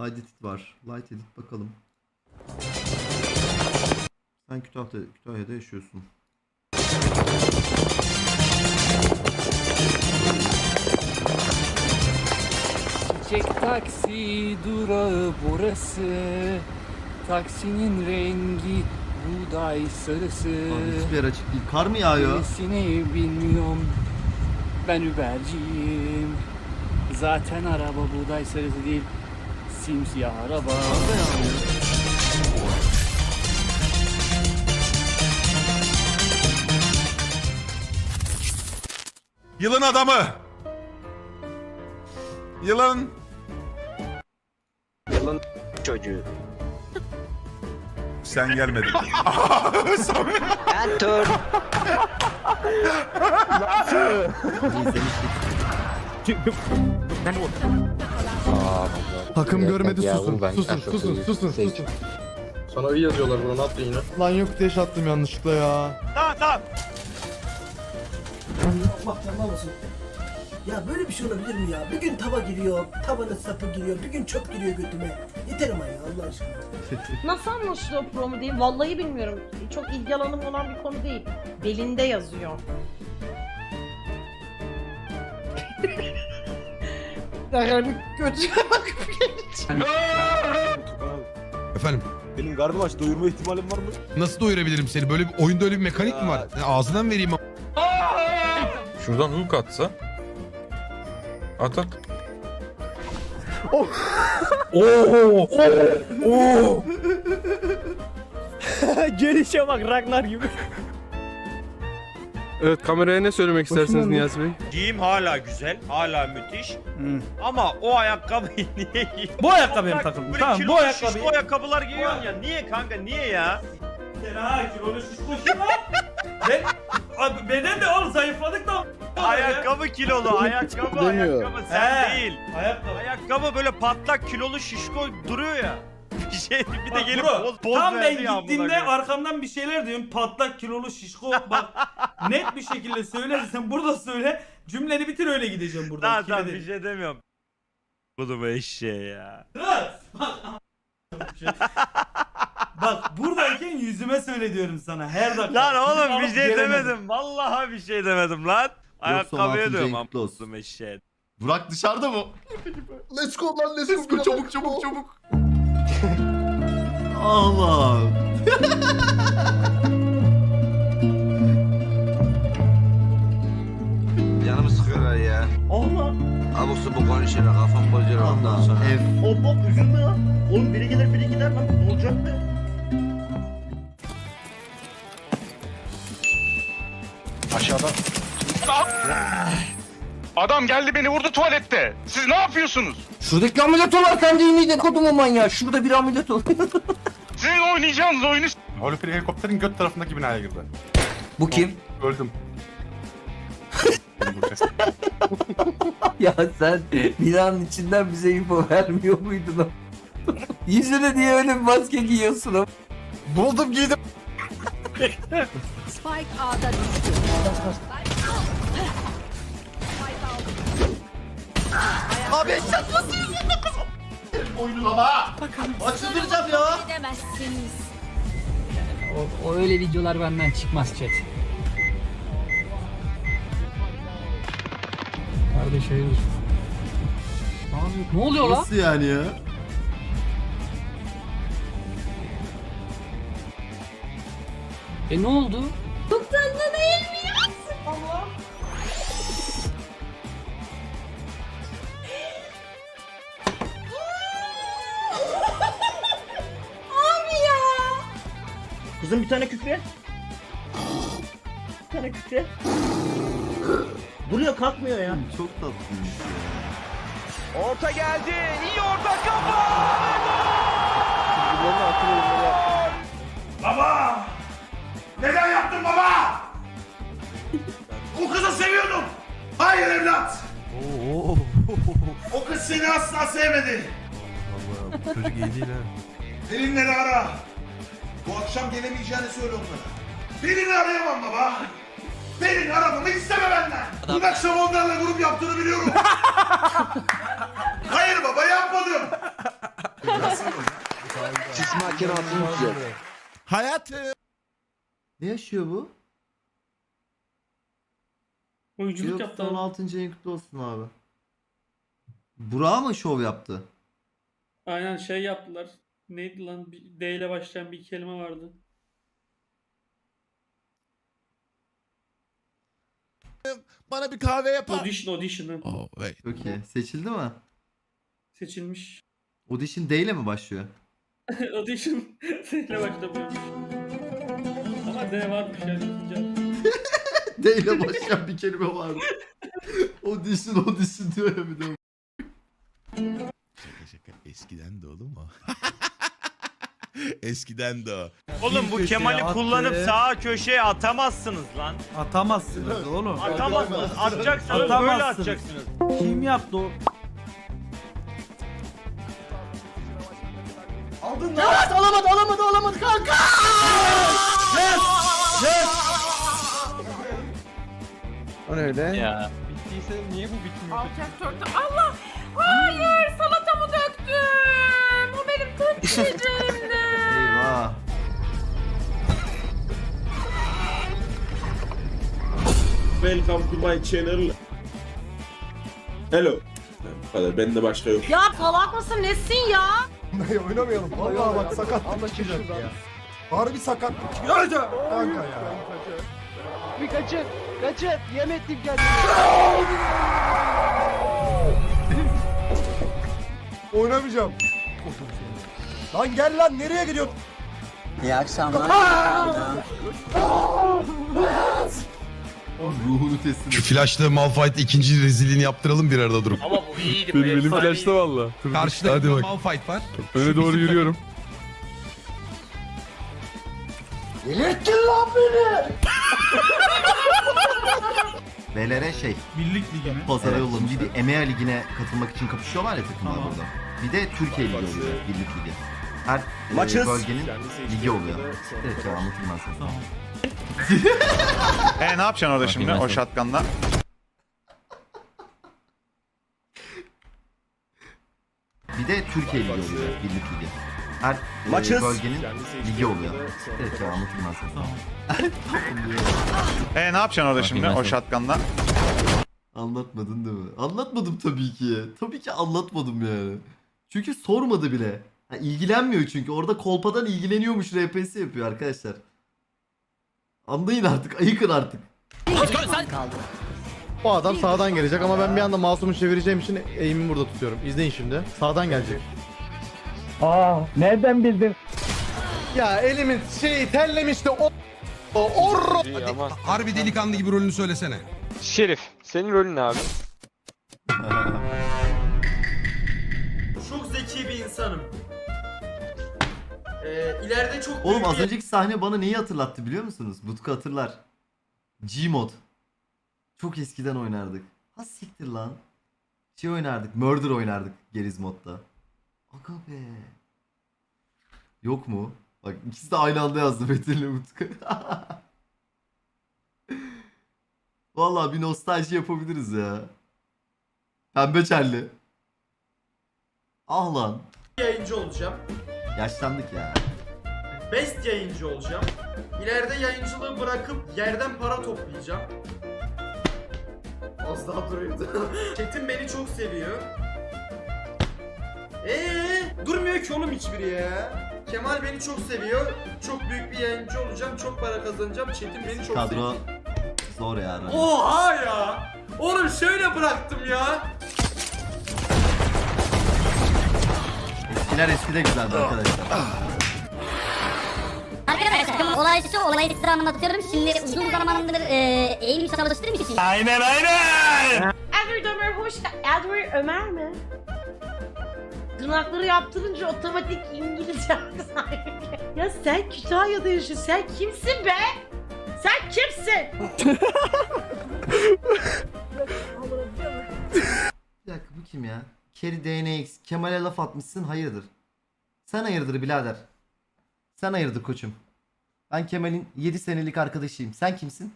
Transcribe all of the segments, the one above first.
Light edit var. Light edit bakalım. Sen Kütahya'da, Kütahya'da yaşıyorsun. Çiçek taksi durağı burası Taksinin rengi buğday sarısı Abi hiçbir yer açık değil. Kar mı yağıyor? Neresini bilmiyorum Ben Uber'ciyim Zaten araba buğday sarısı değil Simsiyah araba. Yılın adamı. Yılın Yılın çocuğu. sen gelmedin. Enter. Takım görmedi susun. Susun susun susun susun. Sana iyi yazıyorlar buna ne yaptın yine? Lan yok deş attım yanlışlıkla ya. Allah canına olsun. Ya böyle bir şey olabilir mi ya? Bir gün tava giriyor, tavanın sapı giriyor, bir gün çöp giriyor götüme. Yeter ama ya Allah aşkına. Nasıl anlaşılıyor promo diyeyim? Vallahi bilmiyorum. Çok ilgi alanım olan bir konu değil. Belinde yazıyor. Yani götüme bak. Efendim Benim karnım aç doyurma ihtimalim var mı? nasıl doyurabilirim seni? Böyle bir oyunda öyle bir mekanik mi var? Ağzından vereyim. Şuradan hook atsa. At at. Gelişe bak Ragnar gibi Evet kameraya ne söylemek istersiniz Niyazi Bey? Giyim hala güzel, hala müthiş. Ama o ayakkabıyı niye giyiyorsun? Bu ayakkabıya takıldım. Böyle Tamam bu kilolu ayakkabıyı. şişko ayakkabılar giyiyorsun ya. Niye kanka niye ya? Ha kilolu şişko kim lan? Ben... Abi beden de oğlum zayıfladık da. Ayakkabı kilolu, ayakkabı, ayakkabı sen He. değil. Ayakkabı. Ayakkabı böyle patlak kilolu şişko duruyor ya. Bir şey bir de Bak gelip bro, poz tam ben verdi ya amına gittiğimde arkamdan bir şeyler diyorum patlak kilolu şişko bak net bir şekilde söylersen burada söyle cümleni bitir öyle gideceğim buradan. Tamam tamam bir şey demiyorum. Budum eşeği ya. Bak, Bak buradayken yüzüme söyle diyorum sana her dakika. Lan oğlum bir şey gelemedim. demedim. Vallahi bir şey demedim lan. Ayakkabıya diyorum ayın kutlu olsun. amına eşeği. Burak dışarıda mı? Let's go lan let's Let's go çabuk çabuk çabuk. Allah. Canımı sıkıyorlar ya. Allah. Abuk subuk konuşuyorlar kafam bozuyor ondan sonra. F. Hop hop üzülme lan. Oğlum biri gelir biri gider lan. Ne olacak be? Adam geldi beni vurdu tuvalette. Siz ne yapıyorsunuz? Şuradaki ameliyat olan sen değil miydin kodumu manyağı? Şurada bir ameliyat ol. Sizin oynayacağınız oyunu Holiferi helikopterin göt tarafındaki binaya girdi. Bu kim? Öldüm. Ya sen binanın içinden bize info vermiyor muydun? Yüzüne diye öyle bir maske giyiyorsun. Buldum giydim. Spike A'da düştü. Oyunu ama. Açıldıracağım ya. Gidemezsiniz. o, o öyle videolar benden çıkmaz chat Kardeş hayırdır Abi, ne oluyor lan? Nasıl yani ya? E ne oldu? Çok tatlı değil mi Kızım bir tane küfre. Bir tane küfre. Duruyor kalkmıyor ya. Çok tatlıymış ya. Orta geldi. İyi orta kafa. Baba! Neden yaptın baba? o kızı seviyordum. Hayır evlat. o kız seni asla sevmedi. Çocuk iyi değil ha. Pelinleri ara. Bu akşam gelemeyeceğini söyle onlara. Pelin'i arayamam baba. Pelin aramamı isteme benden. Dün akşam onlarla grup yaptığını biliyorum. Hayır baba yapmadım. Diş makinasını yüksek. Hayatı. Ne yaşıyor bu? Oyunculuk Yok 16. yayın kutlu olsun abi. Burak'a mı şov yaptı? Aynen şey yaptılar. Neydi lan? D ile başlayan bir kelime vardı. Bana bir kahve yapar. Audition, audition'ı. Oh, wait. Çok iyi. Seçildi mi? Seçilmiş. Audition D ile mi başlıyor? audition D ile başlamıyormuş. Ama D varmış yani. D ile başlayan bir kelime vardı. audition audition diyor ya bir de. Şaka şaka. Eskiden de oğlum o. Eskiden de o. Oğlum bu Kemal'i kullanıp sağa köşeye atamazsınız lan. Atamazsınız oğlum. Atamazsınız. Atacaksanız böyle Atamazsınız. atacaksınız. Kim yaptı o? Evet alamadı alamadı alamadı kanka. O ne öyle? Ya. Alçak tortu. Allah! Hayır! Salatamı döktüm! O benim tek yiyeceğimdi. Welcome to my channel. Hello. Bu kadar. Bende başka yok. ya salak mısın? Nesin ya? Oynamayalım. Vallahi bak sakat çıkacak ya. Harbi sakat. Kanka ya. Bir kaçın. Kaçın. Yem ettim kendimi. Oynamayacağım. Lan gel lan nereye gidiyorsun? İyi akşamlar. Ruhunu teslim Şu flashlı Malphite ikinci rezilliğini yaptıralım bir arada durup. Ama bu iyiydi. Benim elim valla. Karşıda Hadi bak. Malphite var. Öne doğru yürüyorum. VLR şey Birlik ligi mi? pazara Evet. yollamış. Bir de EMEA ligine katılmak için kapışıyorlar ya takımlar Tamam. burada. Bir de Türkiye ligi oluyor. Birlik ligi. Her e, Maçız. bölgenin ligi oluyor. Evet ya anlatayım ben sana. Tamam. E ne yapacaksın orada şimdi o shotgunla? Bir de Türkiye ligi oluyor. Birlik ligi. Her e, Maçız. bölgenin ligi oluyor. Evet ya anlatayım ben sana. E ne yapacaksın orada şimdi o shotgunla? Anlatmadın değil mi? Anlatmadım tabii ki. Tabii ki anlatmadım yani. Çünkü sormadı bile. Ha, ilgilenmiyor çünkü. Orada kolpadan ilgileniyormuş RPS yapıyor arkadaşlar. Anlayın artık. Ayıkın artık. O adam sağdan gelecek ama ben bir anda masumu çevireceğim için eğimimi burada tutuyorum. İzleyin şimdi. Sağdan gelecek. Aa, nereden bildin? Ya elimin şeyi terlemişti o o orro. Harbi delikanlı gibi rolünü söylesene. Şerif. Senin rolün ne abi? Çok zeki bir insanım. Ee, ileride çok Oğlum az önceki sahne bana neyi hatırlattı biliyor musunuz? Butku hatırlar. Gmod. Çok eskiden oynardık. Ha siktir lan. Şey oynardık. Murder oynardık Geriz modda. Aga be. Yok mu? Bak ikisi de aynı anda yazdı Metin'le Utku. Vallahi bir nostalji yapabiliriz ya. Pembe çelli. Ah lan. yayıncı olacağım. Yaşlandık ya. Best yayıncı olacağım. İleride yayıncılığı bırakıp yerden para toplayacağım. Az daha duruyordu. Çetin beni çok seviyor. Eee durmuyor ki oğlum hiçbiri ya. Kemal beni çok seviyor. Çok büyük bir yayıncı olacağım. Çok para kazanacağım. Çetin beni çok Kadro seviyor. zor ya. Oha ya. Oğlum şöyle bıraktım ya. Eskiler eskide güzeldi arkadaşlar. Olay şu olayı size anlatıyorum. Şimdi uzun zamandır e, eğilim çalıştığım için Aynen aynen. Edward Ömer hoş Edward Ömer mi? Tırnakları yaptırınca otomatik İngilizce ya sen Kütahya'da yaşıyorsun. Sen kimsin be? Sen kimsin? Bir dakika bu kim ya? Kerry DNX. Kemal'e laf atmışsın hayırdır? Sen hayırdır birader? Sen hayırdır koçum? Ben Kemal'in 7 senelik arkadaşıyım. Sen kimsin?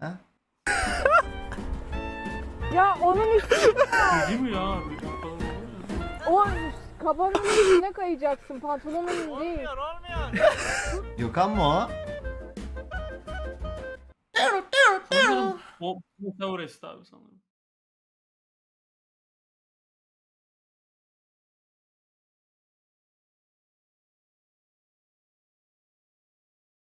Ha? Değil mi ya? O Kabanın üstüne kayacaksın pantolonun değil. Gökhan mı o? O bu Everest abi sanırım.